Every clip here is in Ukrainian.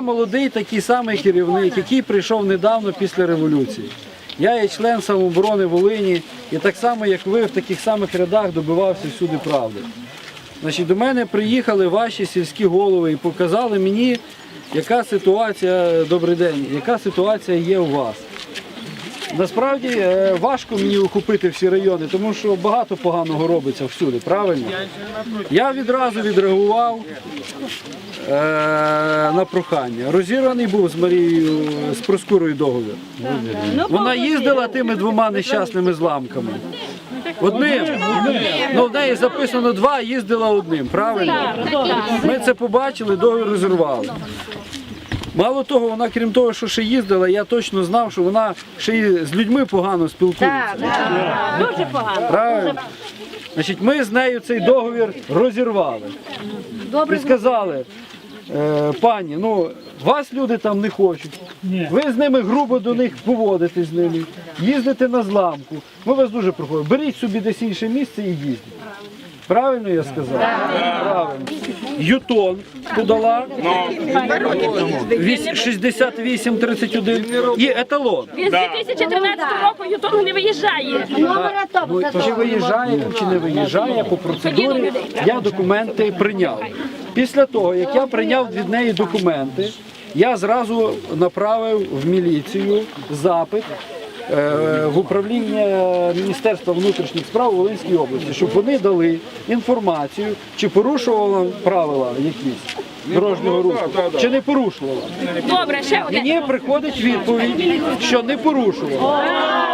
молодий такий самий керівник, який прийшов недавно після революції. Я є член самооборони Волині і так само, як ви, в таких самих рядах добивався всюди правди. Значить, до мене приїхали ваші сільські голови і показали мені, яка ситуація, добрий день, яка ситуація є у вас. Насправді е, важко мені охопити всі райони, тому що багато поганого робиться всюди, правильно? Я відразу відреагував е, на прохання. Розірваний був з Марією з Проскурою договір. Вона їздила тими двома нещасними зламками. Одним. Ну, в неї записано два, їздила одним, правильно? Ми це побачили, договір розірвали. Мало того, вона, крім того, що ще їздила, я точно знав, що вона ще й з людьми погано спілкується. Дуже погано. Правильно? Значить, ми з нею цей договір розірвали. І сказали, е, пані, ну вас люди там не хочуть. Ви з ними грубо до них поводите з ними, їздите на зламку. Ми вас дуже прохаємо. Беріть собі десь інше місце і їздіть. Правильно я сказав? Правильно. Ютон подала. 6831 і еталон. Він з 2013 року Ютон не виїжджає. Ну, чи виїжджає, чи не виїжджає по процедурі, я документи прийняв. Після того, як я прийняв від неї документи, я зразу направив в міліцію запит в управління Міністерства внутрішніх справ Волинської області, щоб вони дали інформацію, чи порушувала правила якісь дорожнього руху, чи не порушувала. Добре, ще один. Мені приходить відповідь, що не порушувала.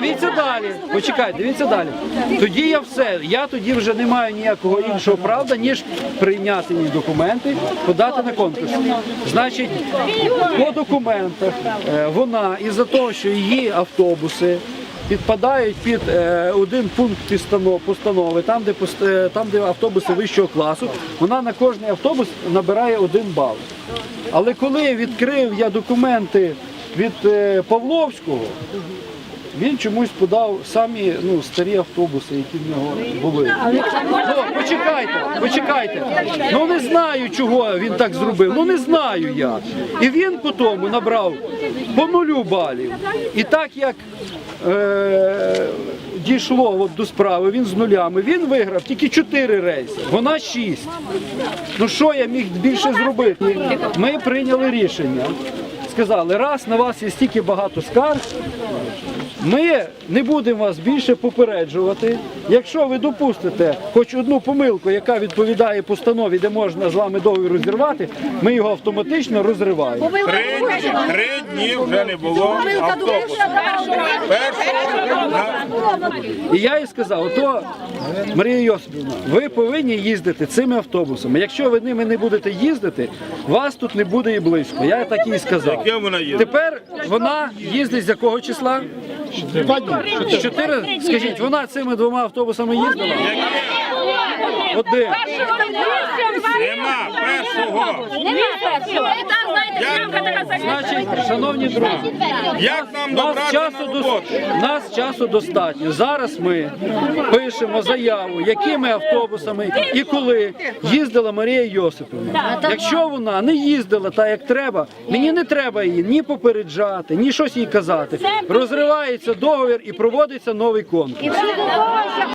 Дивіться далі. Почекайте, дивіться далі. Тоді я все. Я тоді вже не маю ніякого іншого правда, ніж прийняти її документи, подати на конкурс. Значить, по документах е, вона із-за того, що її автобуси. Підпадають під е, один пункт постанов- постанови, там де, е, там, де автобуси вищого класу, вона на кожний автобус набирає один бал. Але коли відкрив я документи від е, Павловського, він чомусь подав самі ну, старі автобуси, які в нього були. Ну, почекайте, почекайте. Ну не знаю, чого він так зробив. Ну не знаю я. І він по тому набрав по нулю балів. І так як е, дійшло от до справи, він з нулями, він виграв тільки 4 рейси, вона 6. Ну що я міг більше зробити? Ми прийняли рішення. Сказали, раз на вас є стільки багато скарг, ми не будемо вас більше попереджувати. Якщо ви допустите хоч одну помилку, яка відповідає постанові, де можна з вами договір розірвати, ми його автоматично розриваємо. Три, три дні вже не було автобусу. Першого І я їй сказав, ото Марія Йосипівна, ви повинні їздити цими автобусами. Якщо ви ними не будете їздити, вас тут не буде і близько. Я так їй сказав. Яке вона є? Тепер вона їздить з якого числа? З Чотири. Скажіть, вона цими двома автобусами їздила? Один. Нема першого. Значить, шановні друзі, Як нам нас часу, на дос- нас часу достатньо. Зараз ми пишемо заяву, якими автобусами і коли їздила Марія Йосипівна. Якщо вона не їздила так, як треба, мені не треба її ні попереджати, ні щось їй казати. Розривається договір і проводиться новий конкурс.